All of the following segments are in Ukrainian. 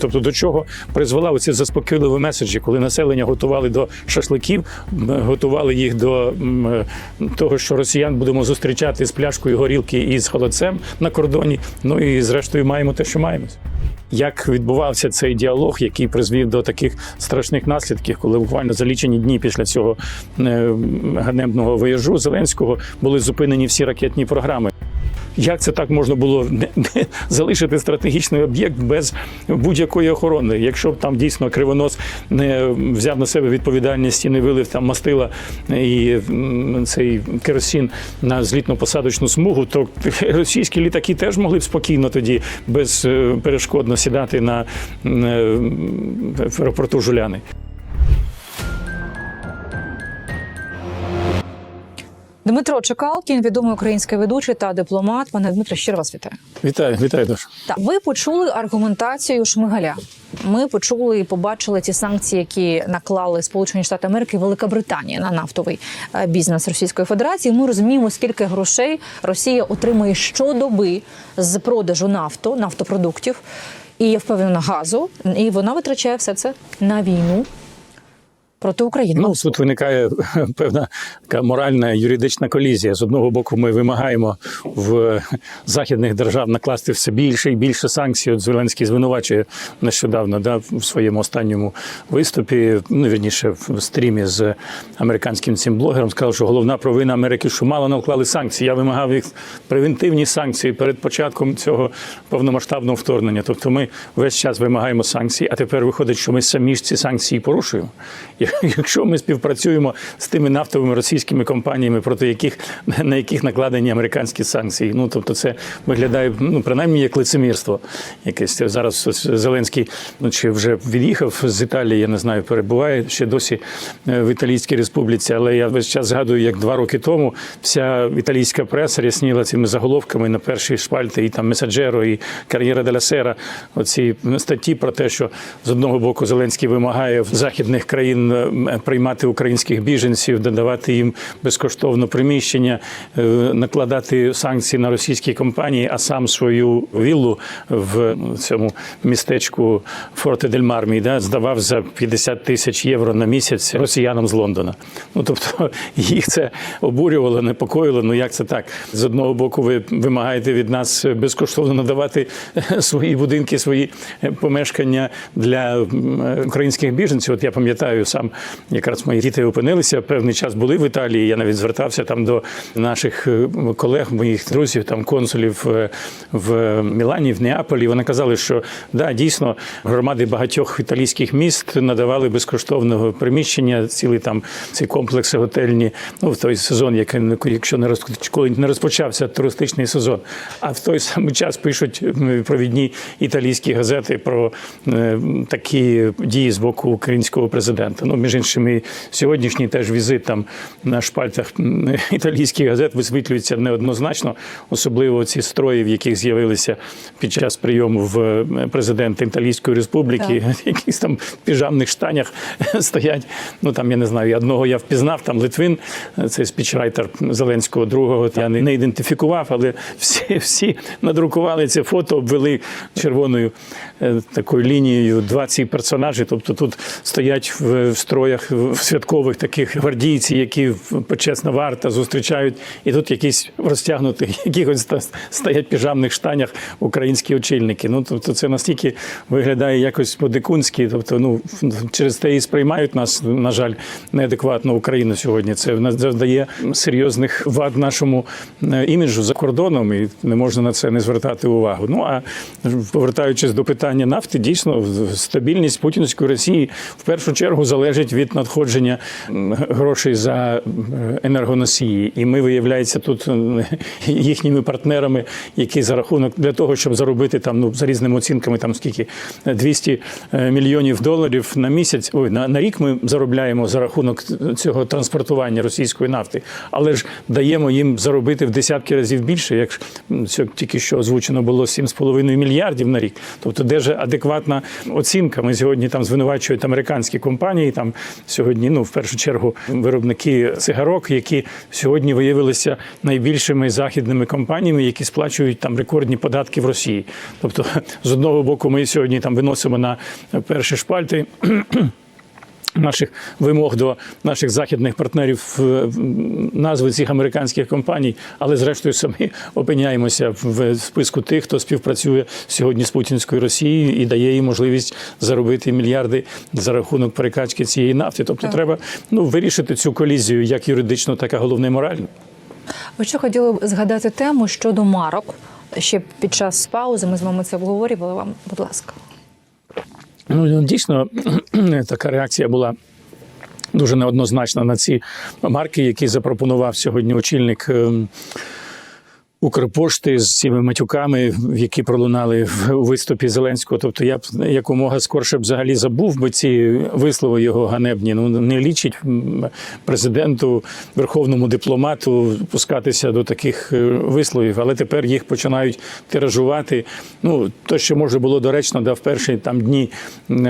Тобто до чого призвела оці заспокійливі меседжі, коли населення готували до шашликів, готували їх до того, що росіян будемо зустрічати з пляшкою горілки і з холодцем на кордоні. Ну і зрештою маємо те, що маємо. Як відбувався цей діалог, який призвів до таких страшних наслідків, коли буквально за лічені дні після цього е, ганебного виїжджу Зеленського були зупинені всі ракетні програми. Як це так можна було не, не залишити стратегічний об'єкт без будь-якої охорони? Якщо б там дійсно кривонос не взяв на себе відповідальність і не вилив там мастила і цей керосин на злітно-посадочну смугу, то російські літаки теж могли б спокійно тоді безперешкодно сідати на е, аеропорту Жуляни. Дмитро Чекалкін, відомий український ведучий та дипломат. Пане Дмитро, щиро вас вітаю. Вітаю, вітаю, Дош. Так, ви почули аргументацію Шмигаля. Ми почули і побачили ті санкції, які наклали Сполучені Штати Америки і Велика Британія на нафтовий е, бізнес Російської Федерації. Ми розуміємо, скільки грошей Росія отримує щодоби з продажу нафту, нафтопродуктів і я впевнена газу. І вона витрачає все це на війну проти України. Ну тут виникає певна така моральна юридична колізія. З одного боку, ми вимагаємо в західних держав накласти все більше і більше санкцій. От Зеленський звинувачує нещодавно да, в своєму останньому виступі. Ну вірніше в стрімі з американським цим блогером сказав, що головна провина Америки, що мало наклали санкції. Я вимагав їх превентивні санкції перед початком цього повномасштабного вторгнення. Тобто, ми весь час вимагаємо санкцій, а тепер виходить, що ми самі ж ці санкції порушуємо. Якщо ми співпрацюємо з тими нафтовими російськими компаніями, проти яких на яких накладені американські санкції, ну тобто це виглядає ну принаймні як лицемірство. Якесь зараз Зеленський ну чи вже від'їхав з Італії, я не знаю, перебуває ще досі е, в Італійській республіці. Але я весь час згадую, як два роки тому вся італійська преса рясніла цими заголовками на першій шпальті, і там месаджеро, і кар'єра деля сера. Оці статті про те, що з одного боку Зеленський вимагає в західних країн приймати українських біженців, додавати їм безкоштовно приміщення, е, накладати санкції на російські компанії, а сам свою віллу в цьому містечку Форте дель Мармі да, здавав за 50 тисяч євро на місяць росіянам з Лондона. Ну тобто їх це обурювало, непокоїло. Ну як це так? З одного боку, ви вимагаєте від нас безкоштовно надавати свої будинки, свої помешкання для українських біженців. От я пам'ятаю сам, якраз мої діти опинилися певний час були в Італії. Я навіть звертався там до наших е, колег, моїх друзів, там консулів е, в Мілані, в Неаполі. Вони казали, що да, дійсно громади багатьох італійських міст надавали безкоштовного приміщення, цілі там ці комплекси готельні. Ну в той сезон, який якщо не коли не розпочався туристичний сезон. А в той самий час пишуть провідні італійські газети про е, такі дії з боку українського президента. Ну між іншим, і сьогоднішній теж візит там на шпальтах італійських газет висвітлюється неоднозначно, особливо ці строї, в яких з'явилися під час прийому в е, президента Італійської республіки, якісь там в піжамних штанях стоять. Ну там я не знаю, одного я впізнав, там Литвин, е, цей спічрайтер Зеленського, другого я не, не ідентифікував, але всі, всі надрукували це фото, обвели червоною е, такою лінією два ці персонажі. Тобто тут стоять в строях в святкових таких гвардійці, які в- почесна варта зустрічають, і тут якісь розтягнутих, якихось стоять піжамних штанях українські очільники. Ну тобто це настільки виглядає якось по-дикунськи. Тобто, ну через те і сприймають нас, на жаль, неадекватно Україну сьогодні. Це в завдає серйозних вад нашому е, іміджу за кордоном, і не можна на це не звертати увагу. Ну а повертаючись до питання нафти, дійсно стабільність путінської Росії в першу чергу залежить від надходження грошей за е, енергоносії. І ми виявляється тут е, їхніми партнерами, які за рахунок для того, щоб заробити там ну за різними оцінками, там скільки 200 мільйонів доларів на місяць. Ой, на, на рік ми заробляємо за рахунок цього транспортування російської нафти, але ж даємо їм заробити в десятки разів більше, як це тільки що озвучено було 7,5 мільярдів на рік. Тобто, де ж адекватна оцінка? Ми сьогодні там звинувачують американські компанії, там там сьогодні, ну в першу чергу, виробники цигарок, які сьогодні виявилися найбільшими західними компаніями, які сплачують там рекордні податки в Росії. Тобто, з одного боку, ми сьогодні там виносимо на перші шпальти. Наших вимог до наших західних партнерів назви цих американських компаній, але зрештою самі опиняємося в списку тих, хто співпрацює сьогодні з путінською Росією і дає їй можливість заробити мільярди за рахунок перекачки цієї нафти. Тобто, треба ну вирішити цю колізію як юридично, так і головне морально. Ви ще хотіли б згадати тему щодо марок. Ще під час паузи ми з вами це обговорювали вам, будь ласка. Ну дійсно така реакція була. Дуже неоднозначна на ці марки, які запропонував сьогодні очільник ем, Укрпошти з цими матюками, які пролунали в виступі Зеленського. Тобто я б якомога скорше б взагалі забув би ці вислови його ганебні. Ну не лічить президенту, верховному дипломату пускатися до таких е, висловів, але тепер їх починають тиражувати. Ну то, що може було доречно, да в перші там дні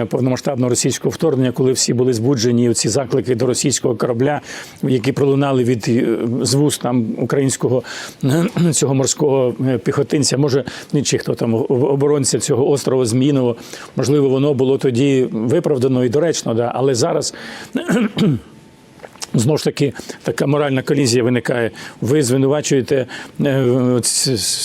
повномасштабного російського вторгнення, коли всі були збуджені ці заклики до російського корабля, які пролунали від е, з вуст там українського цього морського е, піхотинця, може ну, чи хто там об- оборонця цього острова Зміново, можливо, воно було тоді виправдано і доречно, да, але зараз. Знову ж таки, така моральна колізія виникає. Ви звинувачуєте е,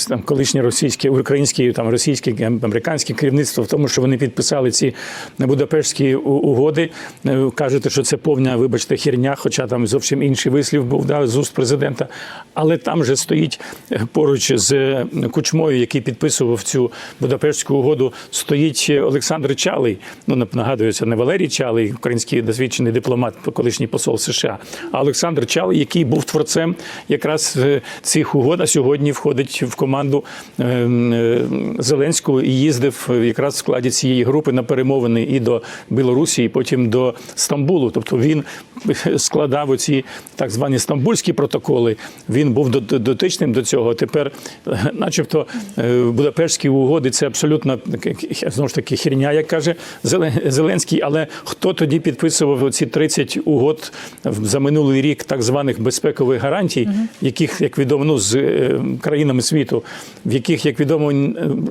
там колишнє російське, українське, там російське, ем, американське керівництво в тому, що вони підписали ці Будапештські угоди. Е, Кажете, що це повна, вибачте, херня, хоча там зовсім інший вислів був да, з уст президента. Але там же стоїть е, поруч з Кучмою, який підписував цю Будапештську угоду, стоїть Олександр Чалий. Ну нагадую, це не Валерій Чалий, український досвідчений дипломат, колишній посол США, Олександр Чалий, який був творцем якраз е, цих угод, а сьогодні входить в команду е, е, Зеленського і їздив якраз в складі цієї групи на перемовини і до Білорусі, і потім до Стамбулу. Тобто він складав оці так звані стамбульські протоколи. Він був дот- дотичним до цього. Тепер, начебто, Будапештські угоди це абсолютно знову ж таки херня, як каже Зеленський. Але хто тоді підписував ці 30 угод в- за минулий рік так званих безпекових гарантій, яких, як відомо, ну, з е, країнами світу, в яких, як відомо,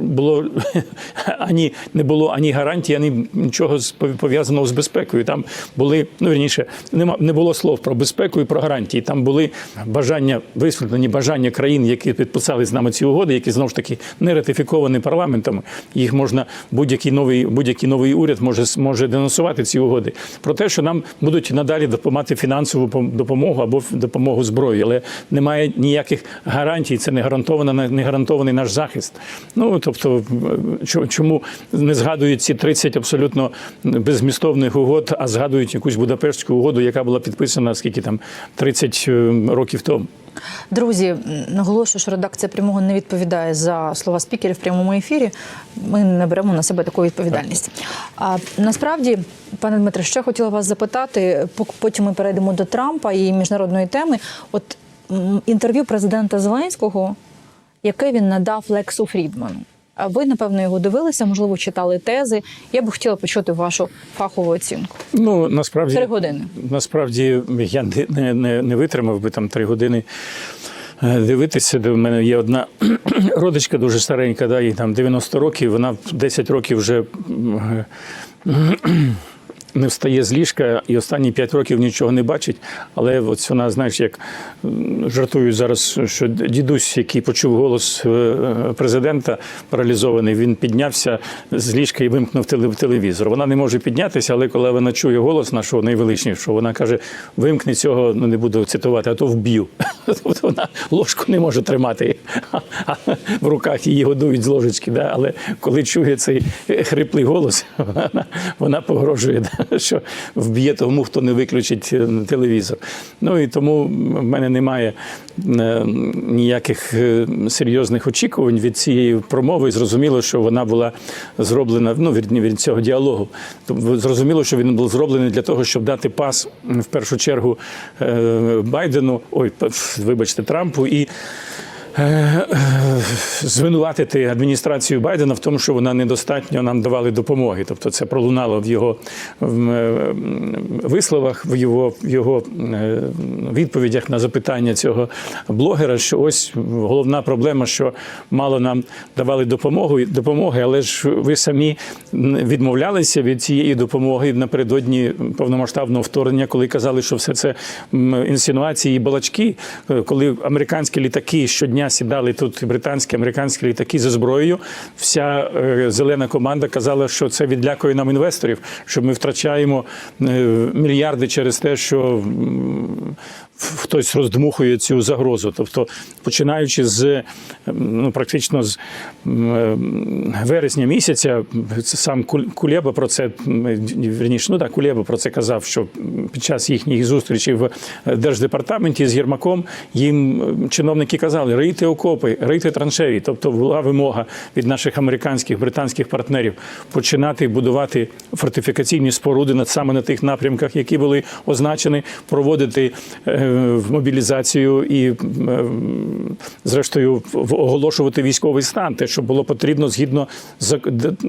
було ані не було ані гарантій, ані нічого пов'язаного з безпекою. Там були, ну вірніше, нема не було слов про безпеку і про гарантії. Там були бажання висвітлені бажання країн, які підписали з нами ці угоди, які знову ж таки не ратифіковані парламентом. Їх можна будь-який новий будь-який новий уряд може може денонсувати ці угоди. Про те, що нам будуть надалі допомагати фінансову пом- допомогу або допомогу зброї, але немає ніяких гарантій. Це не гарантована не гарантований наш захист. Ну тобто, чому не згадують ці 30 абсолютно безмістовних угод, а згадують якусь Будапештську угоду, яка була підписана скільки там 30 е, років тому. Друзі, наголошую, що редакція прямого не відповідає за слова спікерів в прямому ефірі. Ми не беремо на себе таку відповідальність. А насправді, пане Дмитре, ще хотіла вас запитати, потім ми перейдемо до Трампа і міжнародної теми. От інтерв'ю президента Зеленського, яке він надав Лексу Фрідману. Ви, напевно, його дивилися, можливо, читали тези. Я б хотіла почути вашу фахову оцінку. Ну насправді Три години. Насправді я не, не, не, не витримав би там три години. е, Дивитися, в мене є одна родичка дуже старенька, да, їй там 90 років, вона 10 років вже м, не встає з ліжка і останні 5 років нічого не бачить. Але от вона, знаєш, як м, жартують зараз, що дідусь, який почув голос е, президента паралізований, він піднявся з ліжка і вимкнув теле- телевізор. Вона не може піднятися, але коли вона чує голос нашого найвеличнішого, вона каже: вимкни цього, ну не буду цитувати, а то вб'ю. Тобто вона ложку не може тримати, в руках її годують з ложечки. Але коли чує цей хриплий голос, вона, погрожує? що вб'є тому, хто не виключить е, телевізор. Ну і тому в мене немає е, ніяких е, серйозних очікувань від цієї промови. Зрозуміло, що вона була зроблена ну, від, від цього діалогу. Тобто Зрозуміло, що він був зроблений для того, щоб дати пас в першу чергу Байдену, ой, вибачте, Трампу і. Е, е, звинуватити адміністрацію Байдена в тому, що вона недостатньо нам давали допомоги. Тобто це пролунало в його е, висловах, в його, в його відповідях на запитання цього блогера, що ось головна проблема, що мало нам давали допомогу, допомоги, але ж ви самі відмовлялися від цієї допомоги напередодні повномасштабного вторгнення, коли казали, що все це інсинуації і балачки, коли американські літаки щодня сідали тут, британські американські літаки зі зброєю. Вся е, зелена команда казала, що це відлякує нам інвесторів, що ми втрачаємо е, мільярди через те, що хтось роздмухує цю загрозу. Тобто, починаючи з ну, практично з е, вересня місяця, сам Кулеба про це м, вірніше, ну так, Кулеба про це казав, що під час їхніх зустрічей в держдепартаменті з Єрмаком їм чиновники казали: рийте окопи, рийте траншеї. Тобто була вимога від наших американських британських партнерів починати будувати фортифікаційні споруди саме на тих напрямках, які були означені, проводити е, в мобілізацію і зрештою оголошувати військовий стан, те, що було потрібно згідно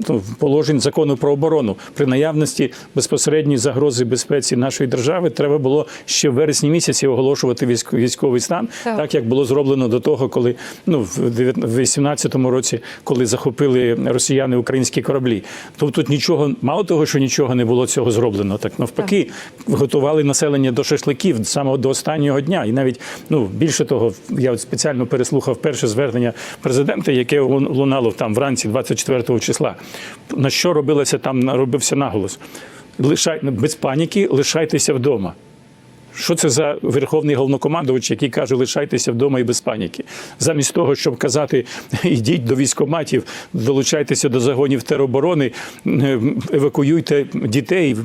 ну, положень закону про оборону. При наявності безпосередньої загрози безпеці нашої держави треба було ще в вересні місяці оголошувати військ- військовий стан, Так. так як було зроблено до того, коли ну в 18-му році, коли захопили росіяни українські кораблі. Тобто тут нічого, мало того, що нічого не було цього зроблено, так навпаки, готували населення до шашликів саме до останнього дня. І навіть ну більше того, я от спеціально переслухав перше звернення президента, яке лунало там вранці 24 числа. На що робилося там? робився наголос. Лишай без паніки, лишайтеся вдома. Що це за верховний головнокомандувач, який каже, лишайтеся вдома і без паніки, замість того, щоб казати, йдіть до військоматів, долучайтеся до загонів тероборони, е, евакуюйте дітей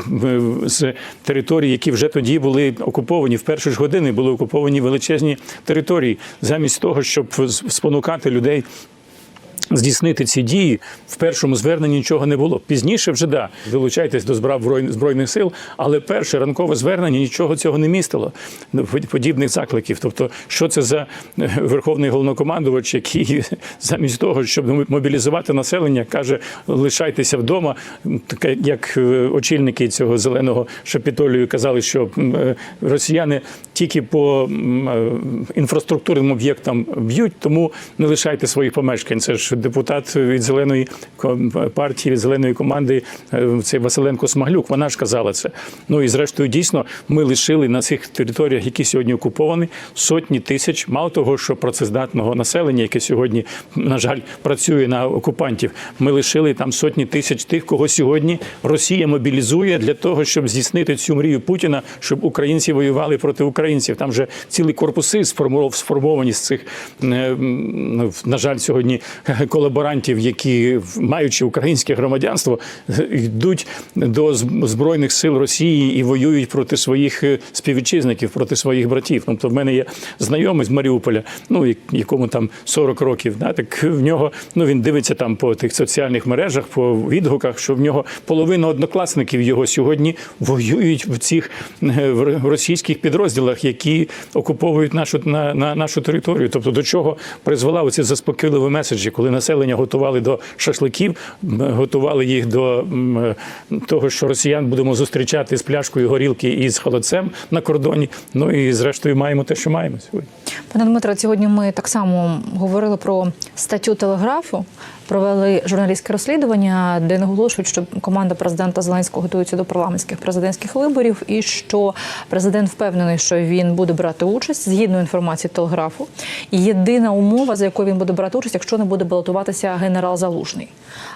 з територій, які вже тоді були окуповані. В перші ж години були окуповані величезні території, замість того, щоб спонукати людей здійснити ці дії в першому зверненні нічого не було. Пізніше вже да, долучайтесь до збрав Зброй- збройних сил, але перше ранкове звернення нічого цього не містило. Ну, Подібних закликів. Тобто, що це за е, верховний головнокомандувач, який замість того, щоб мобілізувати населення, каже: лишайтеся вдома. Як е, очільники цього зеленого шапітолію казали, що е, росіяни тільки по інфраструктурним об'єктам б'ють, тому не лишайте своїх помешкань. Це ж депутат від зеленої партії, від зеленої команди, е, це Василенко Смаглюк. Вона ж казала це. Ну і зрештою, дійсно, ми лишили на цих територіях, які сьогодні окуповані, сотні тисяч, мало того, що працездатного населення, яке сьогодні, на жаль, працює на окупантів. Ми лишили там сотні тисяч тих, кого сьогодні Росія мобілізує для того, щоб здійснити цю мрію Путіна, щоб українці воювали проти українців. Там вже цілі корпуси сформовані з цих, е, ну, на жаль, сьогодні колаборантів, які, маючи українське громадянство, йдуть до збройних сил Росії і воюють проти своїх е, співвітчизників, проти своїх братів. Тобто, в мене є знайомий з Маріуполя, ну як- якому там 40 років. Да, так в нього ну він дивиться там по тих соціальних мережах, по відгуках, що в нього половина однокласників його сьогодні воюють в цих е, в російських підрозділах, які окуповують нашу на, на нашу територію. Тобто до чого призвела оці заспокійливі меседжі, коли населення готували до шашликів, готували їх до того, що росіян будемо зустрічати з пляшкою горілки і з холодцем на кордоні. Ну і зрештою маємо те, що маємо сьогодні. Пане Дмитре, сьогодні ми так само говорили про статтю телеграфу. Провели журналістське розслідування, де наголошують, що команда президента Зеленського готується до парламентських президентських виборів, і що президент впевнений, що він буде брати участь згідно інформації телеграфу. Єдина умова, за якою він буде брати участь, якщо не буде балотуватися генерал Залужний.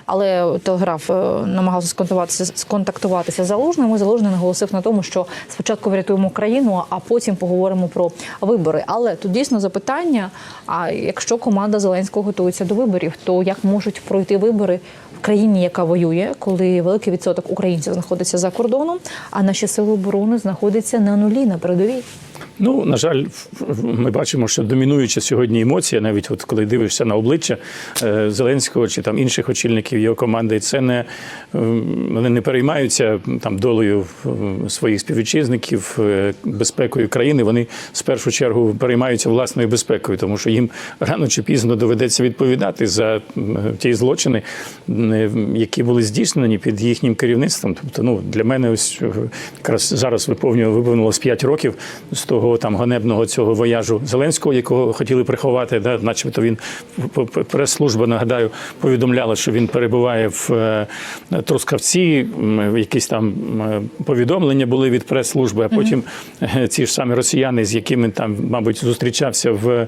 Але телеграф е, намагався сконтактуватися, сконтактуватися з Залужним. І Залужний наголосив на тому, що спочатку врятуємо країну, а потім поговоримо про вибори. Але тут дійсно запитання: а якщо команда Зеленського готується до виборів, то як можуть пройти вибори в країні, яка воює, коли великий відсоток українців знаходиться за кордоном, а наші сили оборони знаходяться на нулі на передовій? Ну, на жаль, ми бачимо, що домінуюча сьогодні емоція, навіть от коли дивишся на обличчя е, Зеленського чи там інших очільників його команди, це не е, вони не переймаються там долею е, своїх співвітчизників, е, безпекою країни. Вони в першу чергу переймаються власною безпекою, тому що їм рано чи пізно доведеться відповідати за ті злочини, які були здійснені під їхнім керівництвом. Тобто, ну для мене ось е, якраз зараз виповнює виповнилось 5 років того там ганебного цього вояжу Зеленського, якого хотіли приховати, да, начебто він прес-служба, нагадаю, повідомляла, що він перебуває в е, Трускавці. Якісь там повідомлення були від прес-служби, а потім е, ці ж самі росіяни, з якими там, мабуть, зустрічався в е,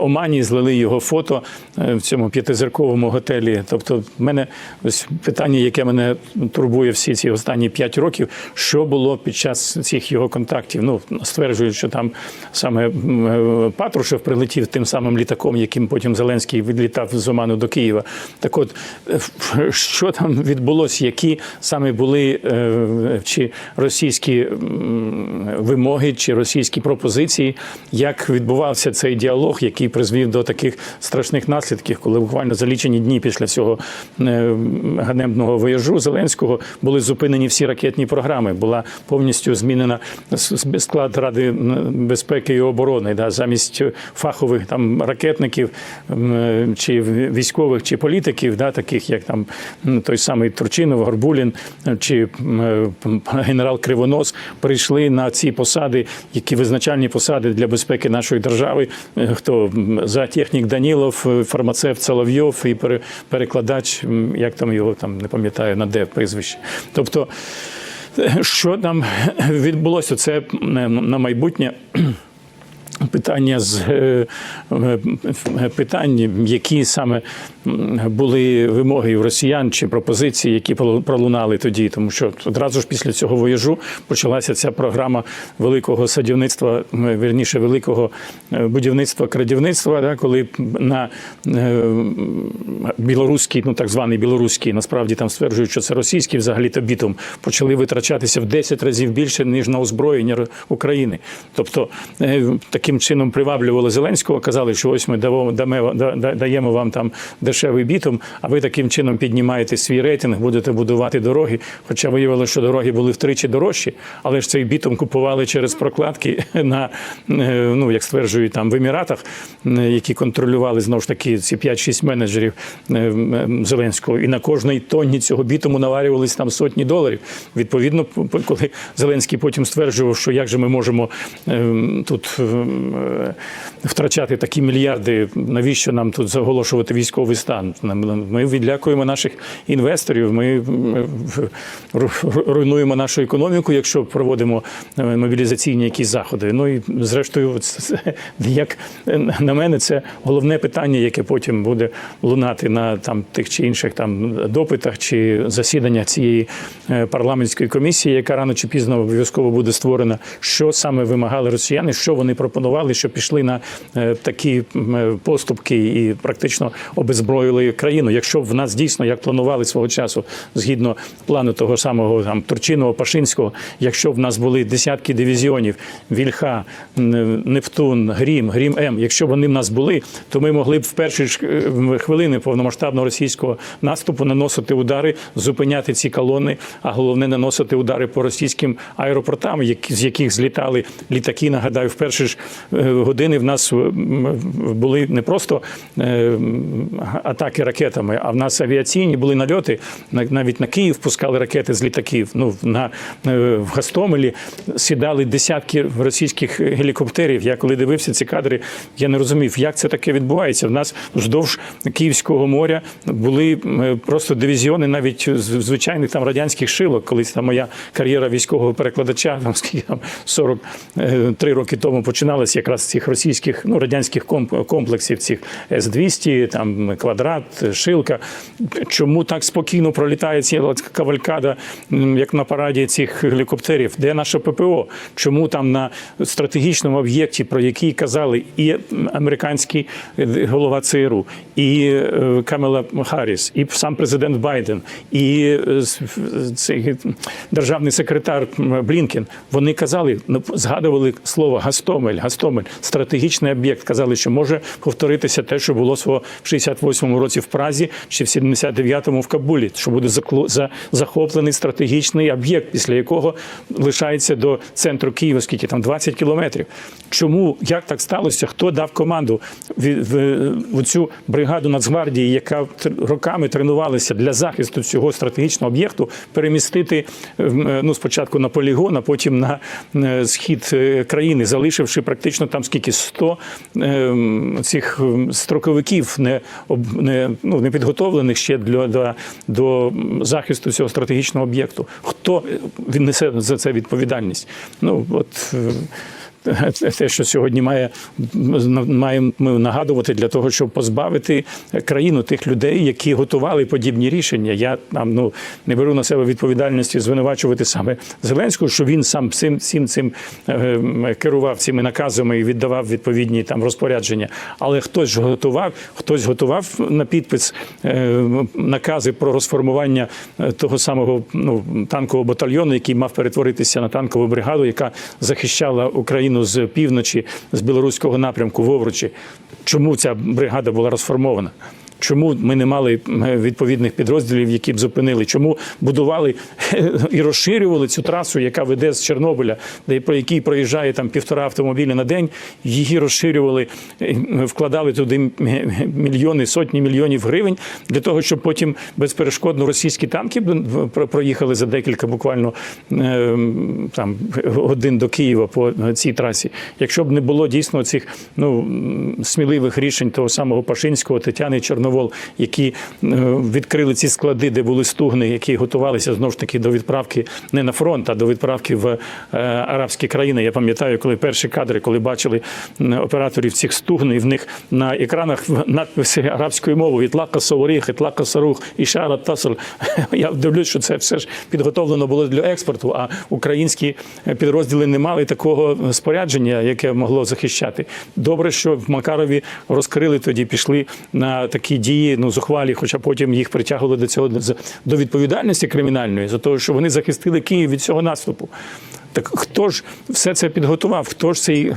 Омані, злили його фото в цьому п'ятизірковому готелі. Тобто, в мене ось питання, яке мене турбує всі ці останні п'ять років, що було під час цих його контактів. Ну стверджують, що там саме е, Патрушев прилетів тим самим літаком, яким потім Зеленський відлітав з Оману до Києва. Так от, е, що там відбулося, які саме були е, чи російські вимоги, чи російські пропозиції, як відбувався цей діалог, який призвів до таких страшних наслідків, коли буквально за лічені дні після цього ганебного вояжу Зеленського були зупинені всі ракетні програми. Була повністю змінена склад Ради безпеки і оборони. Да, замість фахових там ракетників чи військових, чи політиків, да, таких як там той самий Турчинов, Горбулін чи генерал Кривонос прийшли на ці посади, які визначальні посади для безпеки нашої держави. Е, Хто м, зоотехнік Данілов, е, фармацевт Соловйов і пере- перекладач, як там його там не пам'ятаю на де прізвище. Тобто, що там відбулося, це на майбутнє. Питання з е, е, питань, які саме були вимоги у росіян чи пропозиції, які пролу- пролунали тоді, тому що одразу ж після цього вояжу почалася ця програма великого садівництва, м, вірніше великого е, будівництва крадівництва, да, коли на білоруський, ну так званий білоруський, насправді там стверджують, що це російський взагалі то бітум, почали витрачатися в 10 разів більше ніж на озброєння України. Тобто е, таким чином приваблювали Зеленського, казали, що ось ми даємо вам там дешевий бітум, а ви таким чином піднімаєте свій рейтинг, будете будувати дороги. Хоча виявилося, що дороги були втричі дорожчі, але ж цей бітум купували через прокладки на е, ну як стверджують там в Еміратах, е, які контролювали знову ж таки ці 5-6 менеджерів е, Зеленського. І на кожній тонні цього бітуму наварювались там сотні доларів. Відповідно, коли Зеленський потім стверджував, що як же ми можемо е, тут е, втрачати такі мільярди, навіщо нам тут заголошувати військовий стан? Ми відлякуємо наших інвесторів, ми руйнуємо нашу економіку, якщо проводимо е, мобілізаційні якісь заходи. Ну і зрештою, це- як е, на мене, це головне питання, яке потім буде лунати на там тих чи інших там допитах чи засіданнях цієї е, парламентської комісії, яка рано чи пізно обов'язково буде створена. Що саме вимагали росіяни, що вони пропонували, що пішли на е, такі е, поступки і практично обезброїли країну. Якщо в нас дійсно як планували свого часу, згідно плану того самого там Турчиного, Пашинського, якщо в нас були десятки дивізіонів, Вільха, Нептун, Грім, Грім М, якщо вони в нас були, то ми могли б в перші е, хвилини повномасштабного російського наступу наносити удари, зупиняти ці колони, а головне наносити удари по російським аеропортам, з яких злітали літаки. Нагадаю, в перші ж години в нас е, були не просто е, атаки ракетами, а в нас авіаційні були нальоти. Навіть на Київ пускали ракети з літаків. Ну на е, в Гастомелі сідали десятки російських гелікоптерів. Я коли дивився ці кадри, я не розумів, як це таке відбувається. В нас вздовж Київського моря були е, просто дивізіони навіть звичайних там радянських шилок. Колись там моя кар'єра військового перекладача, там скільки там 43 роки тому починалася. Починалося якраз цих російських ну радянських комп- комплексів, цих С-200, там квадрат, шилка. Чому так спокійно пролітає ціла кавалькада, як на параді цих гелікоптерів? Де наше ППО? Чому там на стратегічному об'єкті, про який казали і американський е, голова ЦРУ, і е, Камела Харріс, і сам президент Байден, і е, цей державний секретар Блінкен, вони казали, ну, згадували слово Гастомель, Гастомель, стратегічний об'єкт. Казали, що може повторитися те, що було свого в 68-му році в Празі чи в 79-му в Кабулі, що буде захоплений стратегічний об'єкт, після якого лишається до центру Києва, скільки там 20 кілометрів. Чому як так сталося? Хто дав команду в, цю бригаду Нацгвардії, яка роками тренувалася для захисту цього стратегічного об'єкту, перемістити е, ну спочатку на полігон, а потім на е, схід е, країни, залишивши практично там скільки 100 е, цих е, строковиків, не не ну не підготовлених ще для, для до захисту цього стратегічного об'єкту. Хто він несе за це відповідальність? Ну от. Е, те, що сьогодні має маємо ми нагадувати для того, щоб позбавити країну тих людей, які готували подібні рішення. Я там ну не беру на себе відповідальності звинувачувати саме Зеленського, що він сам всім всім цим е, керував цими наказами і віддавав відповідні там розпорядження. Але хтось готував, хтось готував на підпис е, накази про розформування того самого ну танкового батальйону, який мав перетворитися на танкову бригаду, яка захищала Україну з півночі, з білоруського напрямку в Овручі. Чому ця бригада була розформована? Чому ми не мали е, відповідних підрозділів, які б зупинили? Чому будували і розширювали цю трасу, яка веде з Чорнобиля, де по якій проїжджає там півтора автомобіля на день? Її розширювали, е, вкладали туди мільйони, сотні мільйонів гривень для того, щоб потім безперешкодно російські танки про- проїхали за декілька буквально е, там годин до Києва по цій трасі. Якщо б не було дійсно цих ну сміливих рішень того самого Пашинського, Тетяни і Чорновол, які е, відкрили ці склади, де були стугни, які готувалися знову ж таки до відправки не на фронт, а до відправки в е, арабські країни. Я пам'ятаю, коли перші кадри, коли бачили операторів цих стугн, в них на екранах надписи арабською мовою «Ітлака Соворіх», «Ітлака Сарух», «Ішара Тасл». Я дивлюсь, що це все ж підготовлено було для експорту, а українські підрозділи не мали такого спорядження, яке могло захищати. Добре, що в Макарові розкрили тоді, пішли на такі дії, ну зухвалі, хоча потім їх притягували до цього до відповідальності кримінальної за те, що вони захистили Київ від цього наступу. Так хто ж все це підготував? Хто ж цей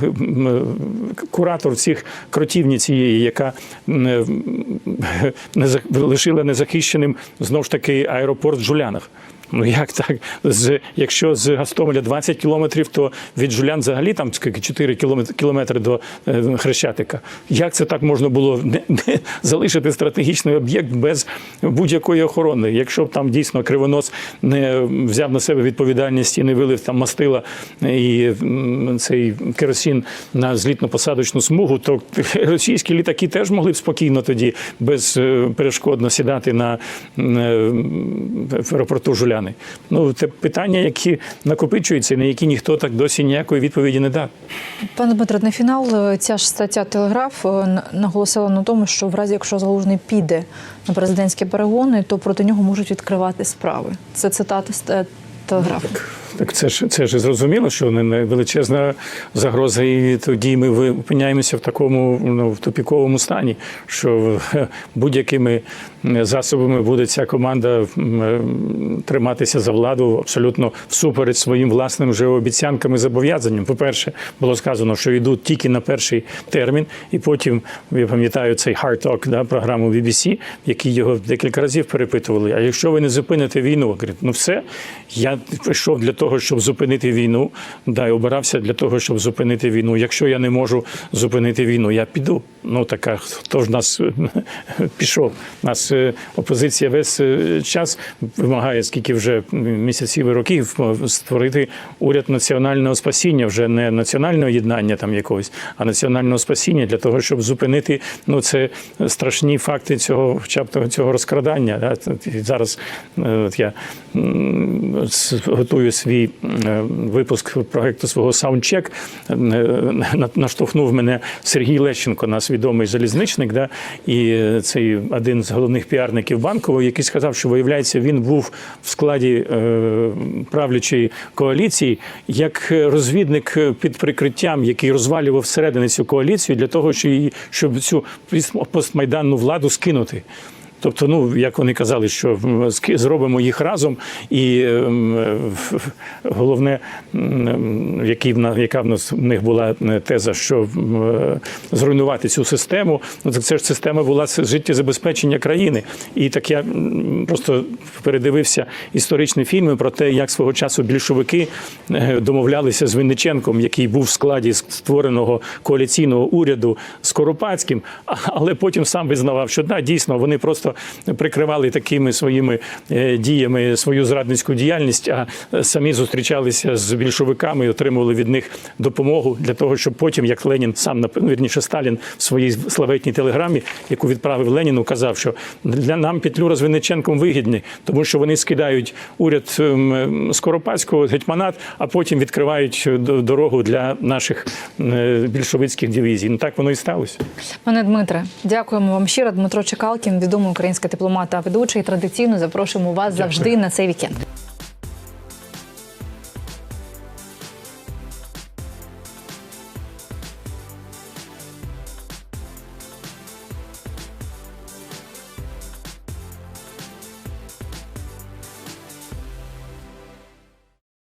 куратор цих кротівні цієї, яка е, не лишила незахищеним знову ж таки аеропорт в Жулянах? Ну як так? З, якщо з Гастомеля 20 кілометрів, то від Жулян взагалі там скільки 4 кілометри, до е, Хрещатика. Як це так можна було не, не залишити стратегічний об'єкт без будь-якої охорони? Якщо б там дійсно кривонос не взяв на себе відповідальність і не вилив там мастила і цей керосин на злітно-посадочну смугу, то російські літаки теж могли б спокійно тоді безперешкодно сідати на м, е, в аеропорту Жуляни. Ну, це питання, які накопичуються, на які ніхто так досі ніякої відповіді не дав. Пане Дмитре, на фінал е, ця ж стаття Телеграф е, наголосила на тому, що в разі, якщо Залужний піде на президентські перегони, то проти нього можуть відкривати справи. Це цитата з е, Телеграфу. Так це ж це ж зрозуміло, що не- величезна загроза, і тоді ми опиняємося в такому ну, в тупіковому стані, що будь-якими засобами буде ця команда триматися за владу абсолютно всупереч своїм власним вже обіцянкам і зобов'язанням. По-перше, було сказано, що йдуть тільки на перший термін, і потім я пам'ятаю цей Hard Talk, да, програму BBC, в якій його декілька разів перепитували. А якщо ви не зупините війну, ну все, я прийшов для того, щоб зупинити війну. Да, обирався для того, щоб зупинити війну. Якщо я не можу зупинити війну, я піду. Ну така хто ж нас пішов? Нас е, опозиція весь е, час вимагає, скільки вже місяців і років е, створити уряд національного спасіння, вже не національного єднання там якогось, а національного спасіння для того, щоб зупинити ну це страшні факти цього, хоча б того- цього розкрадання. Да? Зараз от я готую свій е, випуск проекту свого Soundcheck. Е, Наштовхнув мене Сергій Лещенко, наш відомий залізничник. Да? І цей один з головних піарників банкової, який сказав, що виявляється, він був в складі е, правлячої коаліції як розвідник під прикриттям, який розвалював всередини цю коаліцію для того, щоб її щоб цю постмайданну владу скинути. Тобто, ну як вони казали, що зробимо їх разом, і ем, головне, яка в нас в них була е, теза, що е, зруйнувати цю систему. Ну це ж система була життєзабезпечення країни. І так я просто передивився історичні фільми про те, як свого часу більшовики е, домовлялися з Винниченком, який був в складі створеного коаліційного уряду з Коропацьким, але потім сам визнавав, що да, дійсно вони просто прикривали такими своїми е, діями свою зрадницьку діяльність, а самі зустрічалися з більшовиками і отримували від них допомогу для того, щоб потім, як Ленін сам нап- вірніше Сталін в своїй славетній телеграмі, яку відправив Леніну, казав, що для нам Петлюра з Винниченком вигідні, тому що вони скидають уряд ем, Скоропадського гетьманат, а потім відкривають е, дорогу для наших е, більшовицьких дивізій. Ну так воно і сталося. Пане Дмитре, дякуємо вам щиро. Дмитро Чекалкін, відомий український дипломат дипломата ведучий. Традиційно запрошуємо вас завжди на цей вікенд.